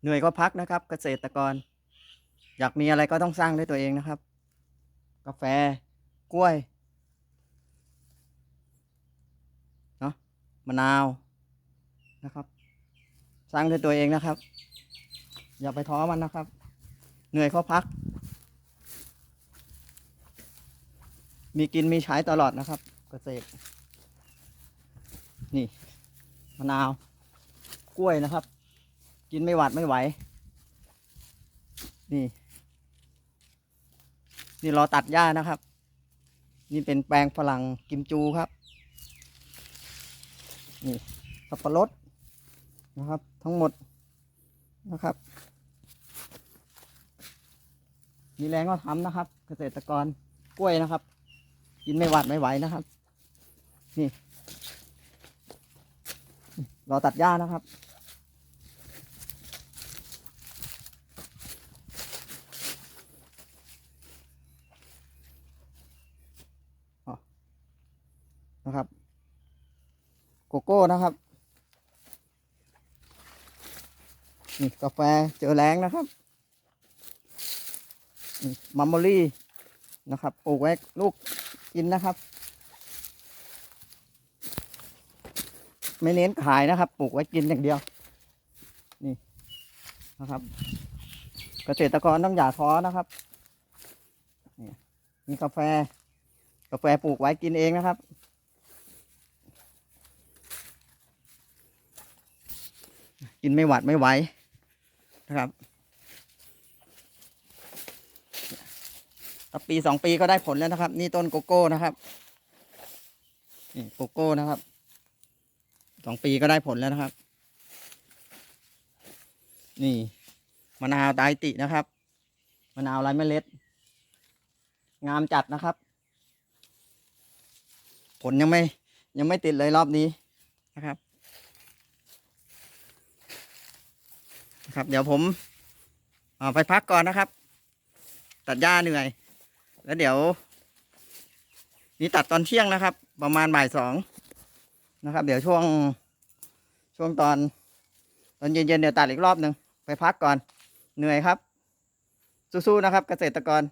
เหนื่อยก็พักนะครับ เกษตรกร อยากมีอะไรก็ต้องสร้างด้วยตัวเองนะครับ กาแฟกล้วยเนาะมะนาวนะครับ สร้างด้วยตัวเองนะครับ อย่าไปท้อมันนะครับ เหนื่อยก็พัก มีกินมีใช้ตลอดนะครับ เกษตร นี่มะนาว กล้วยนะครับ กินไม่หวัดไม่ไหว นี่ นี่รอตัดหญ้านะครับ นี่เป็นแปลงฝรั่งกิมจูครับ นี่สับปะรดนะครับ ทั้งหมดนะครับ มีแรงก็ทำนะครับ เกษตรกรกล้วยนะครับ กินไม่หวัดไม่ไหวนะครับ นี่ รอตัดหญ้านะครับ นะครับ โกโก้นะครับ นี่กาแฟเจอแรงนะครับนี่มัมโมรี่นะครับปลูกไว้ลูกกินนะครับ ไม่เน้นขายนะครับปลูกไว้กินอย่างเดียว นี่นะครับ เกษตรกรต้องอย่าท้อนะครับนี่มีกาแฟ กาแฟปลูกไว้กินเองนะครับ กินไม่หวัดไม่ไหวนะครับต่อปีสองปีก็ได้ผลแล้วนะครับ นี่ต้นโกโก้นะครับนี่โกโก้นะครับสองปีก็ได้ผลแล้วนะครับ นี่มะนาวไดตินะครับมะนาวไร้เมล็ด งามจัดนะครับ ผลยังไม่ยังไม่ติดเลยรอบนี้นะครับ นะครับ เดี๋ยวผมไปพักก่อนนะครับ ตัดหญ้าเหนื่อย แล้วเดี๋ยว นี่ตัดตอนเที่ยงนะครับ ประมาณบ่ายสองนะครับ เดี๋ยวช่วงช่วงตอน ตอนเย็นๆเดี๋ยวตัดอีกรอบหนึ่งไปพักก่อนเหนื่อยครับ สู้ๆนะครับ เกษตรกร